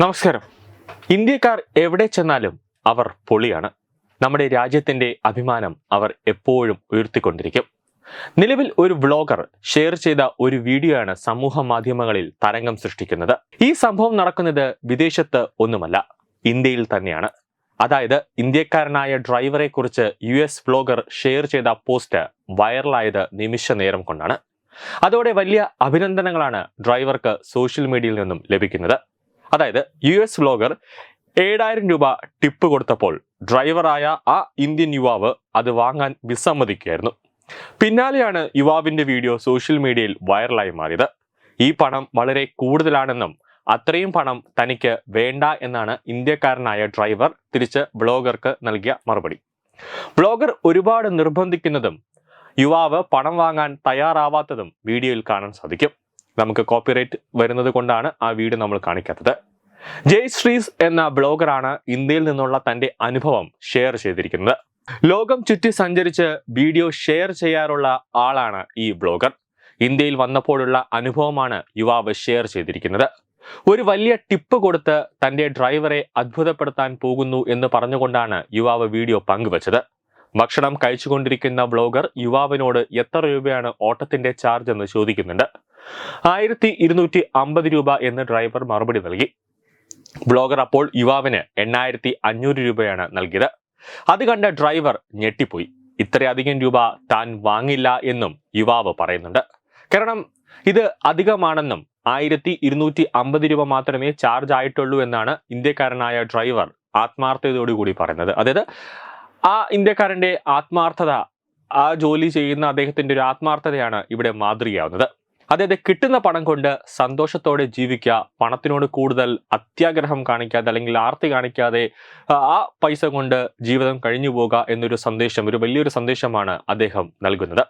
നമസ്കാരം. ഇന്ത്യക്കാർ എവിടെ ചെന്നാലും അവർ പൊളിയാണ്. നമ്മുടെ രാജ്യത്തിന്റെ അഭിമാനം അവർ എപ്പോഴും ഉയർത്തിക്കൊണ്ടിരിക്കും. നിലവിൽ ഒരു വ്ളോഗർ ഷെയർ ചെയ്ത ഒരു വീഡിയോ ആണ് സമൂഹ മാധ്യമങ്ങളിൽ തരംഗം സൃഷ്ടിക്കുന്നത്. ഈ സംഭവം നടക്കുന്നത് വിദേശത്ത് ഒന്നുമല്ല ഇന്ത്യയിൽ തന്നെയാണ്. അതായത് ഇന്ത്യക്കാരനായ ഡ്രൈവറെ കുറിച്ച് യു എസ് വ്ളോഗർ ഷെയർ ചെയ്ത പോസ്റ്റ് വൈറലായത് നിമിഷ നേരം കൊണ്ടാണ്. അതോടെ വലിയ അഭിനന്ദനങ്ങളാണ് ഡ്രൈവർക്ക് സോഷ്യൽ മീഡിയയിൽ നിന്നും ലഭിക്കുന്നത്. അതായത് യു എസ് വ്ലോഗർ ഏഴായിരം രൂപ ടിപ്പ് കൊടുത്തപ്പോൾ ഡ്രൈവറായ ആ ഇന്ത്യൻ യുവാവ് അത് വാങ്ങാൻ വിസമ്മതിക്കുകയായിരുന്നു. പിന്നാലെയാണ് യുവാവിന്റെ വീഡിയോ സോഷ്യൽ മീഡിയയിൽ വൈറലായി മാറിയത്. ഈ പണം വളരെ കൂടുതലാണെന്നും അത്രയും പണം തനിക്ക് വേണ്ട എന്നാണ് ഇന്ത്യക്കാരനായ ഡ്രൈവർ തിരിച്ച് ബ്ലോഗർക്ക് നൽകിയ മറുപടി. ബ്ലോഗർ ഒരുപാട് നിർബന്ധിക്കുന്നതും യുവാവ് പണം വാങ്ങാൻ തയ്യാറാവാത്തതും വീഡിയോയിൽ കാണാൻ സാധിക്കും. നമുക്ക് കോപ്പിറൈറ്റ് വരുന്നത് കൊണ്ടാണ് ആ വീഡിയോ നമ്മൾ കാണിക്കാത്തത്. ജയ് ശ്രീസ് എന്ന ബ്ലോഗറാണ് ഇന്ത്യയിൽ നിന്നുള്ള തന്റെ അനുഭവം ഷെയർ ചെയ്തിരിക്കുന്നത്. ലോകം ചുറ്റി സഞ്ചരിച്ച് വീഡിയോ ഷെയർ ചെയ്യാറുള്ള ആളാണ് ഈ ബ്ലോഗർ. ഇന്ത്യയിൽ വന്നപ്പോഴുള്ള അനുഭവമാണ് യുവാവ് ഷെയർ ചെയ്തിരിക്കുന്നത്. ഒരു വലിയ ടിപ്പ് കൊടുത്ത് തന്റെ ഡ്രൈവറെ അത്ഭുതപ്പെടുത്താൻ പോകുന്നു എന്ന് പറഞ്ഞുകൊണ്ടാണ് യുവാവ് വീഡിയോ പങ്കുവച്ചത്. ഭക്ഷണം കഴിച്ചുകൊണ്ടിരിക്കുന്ന ബ്ലോഗർ യുവാവിനോട് എത്ര രൂപയാണ് ഓട്ടത്തിന്റെ ചാർജ് എന്ന് ചോദിക്കുന്നുണ്ട്. ആയിരത്തി ഇരുന്നൂറ്റി അമ്പത് രൂപ എന്ന് ഡ്രൈവർ മറുപടി നൽകി. ബ്ലോഗർ അപ്പോൾ യുവാവിന് എണ്ണായിരത്തി അഞ്ഞൂറ് രൂപയാണ് നൽകിയത്. അത് കണ്ട ഡ്രൈവർ ഞെട്ടിപ്പോയി. ഇത്രയധികം രൂപ താൻ വാങ്ങില്ല എന്നും യുവാവ് പറയുന്നുണ്ട്. കാരണം ഇത് അധികമാണെന്നും ആയിരത്തി ഇരുന്നൂറ്റി അമ്പത് രൂപ മാത്രമേ ചാർജ് ആയിട്ടുള്ളൂ എന്നാണ് ഇന്ത്യക്കാരനായ ഡ്രൈവർ ആത്മാർത്ഥതയോടുകൂടി പറയുന്നത്. അതായത് ആ ഇന്ത്യക്കാരന്റെ ആത്മാർത്ഥത ആ ജോലി ചെയ്യുന്ന അദ്ദേഹത്തിന്റെ ഒരു ആത്മാർത്ഥതയാണ് ഇവിടെ മാതൃകയാവുന്നത്. അതായത് കിട്ടുന്ന പണം കൊണ്ട് സന്തോഷത്തോടെ ജീവിക്കുക പണത്തിനോട് കൂടുതൽ അത്യാഗ്രഹം കാണിക്കാതെ അല്ലെങ്കിൽ ആർത്തി കാണിക്കാതെ ആ, പൈസ കൊണ്ട് ജീവിതം കഴിഞ്ഞു പോകുക എന്നൊരു സന്ദേശം ഒരു വലിയൊരു സന്ദേശമാണ് അദ്ദേഹം നൽകുന്നത്.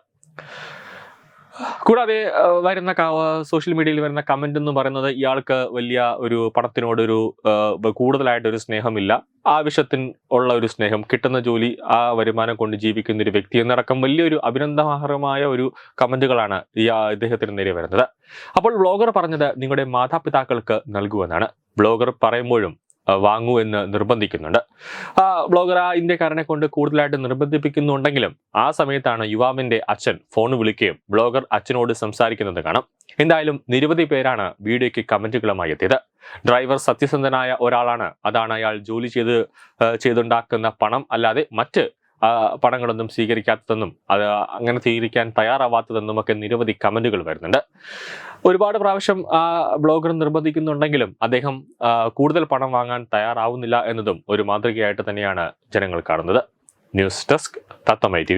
കൂടാതെ വരുന്ന സോഷ്യൽ മീഡിയയിൽ വരുന്ന കമന്റ് എന്ന് പറയുന്നത് ഇയാൾക്ക് വലിയ ഒരു പടത്തിനോട് ഒരു കൂടുതലായിട്ട് കൂടുതലായിട്ടൊരു സ്നേഹമില്ല. ആവശ്യത്തിന് ഉള്ള ഒരു സ്നേഹം കിട്ടുന്ന ജോലി ആ വരുമാനം കൊണ്ട് ജീവിക്കുന്ന ഒരു വ്യക്തി എന്നടക്കം വലിയൊരു അഭിനന്ദനാർഹമായ ഒരു കമന്റുകളാണ് ഈ ഇദ്ദേഹത്തിന് നേരെ വരുന്നത്. അപ്പോൾ ബ്ലോഗർ പറഞ്ഞത് നിങ്ങളുടെ മാതാപിതാക്കൾക്ക് നൽകുമെന്നാണ്. ബ്ലോഗർ പറയുമ്പോഴും വാങ്ങൂ എന്ന് നിർബന്ധിക്കുന്നുണ്ട്. ആ ബ്ലോഗർ ആ ഇന്ത്യക്കാരനെ കൊണ്ട് കൂടുതലായിട്ട് നിർബന്ധിപ്പിക്കുന്നുണ്ടെങ്കിലും ആ സമയത്താണ് യുവാവിന്റെ അച്ഛൻ ഫോൺ വിളിക്കുകയും ബ്ലോഗർ അച്ഛനോട് സംസാരിക്കുന്നത് കാണാം. എന്തായാലും നിരവധി പേരാണ് വീഡിയോയ്ക്ക് കമന്റുകളുമായി എത്തിയത്. ഡ്രൈവർ സത്യസന്ധനായ ഒരാളാണ്. അതാണ് അയാൾ ജോലി ചെയ്ത് ചെയ്തുണ്ടാക്കുന്ന പണം. അല്ലാതെ മറ്റ് പണങ്ങളൊന്നും സ്വീകരിക്കാത്തതെന്നും അത് അങ്ങനെ സ്വീകരിക്കാൻ തയ്യാറാവാത്തതെന്നും ഒക്കെ നിരവധി കമന്റുകൾ വരുന്നുണ്ട്. ഒരുപാട് പ്രാവശ്യം ആ ബ്ലോഗർ നിർബന്ധിക്കുന്നുണ്ടെങ്കിലും അദ്ദേഹം കൂടുതൽ പണം വാങ്ങാൻ തയ്യാറാവുന്നില്ല എന്നതും ഒരു മാതൃകയായിട്ട് തന്നെയാണ് ജനങ്ങൾ കാണുന്നത്. News desk തത്തമൈ T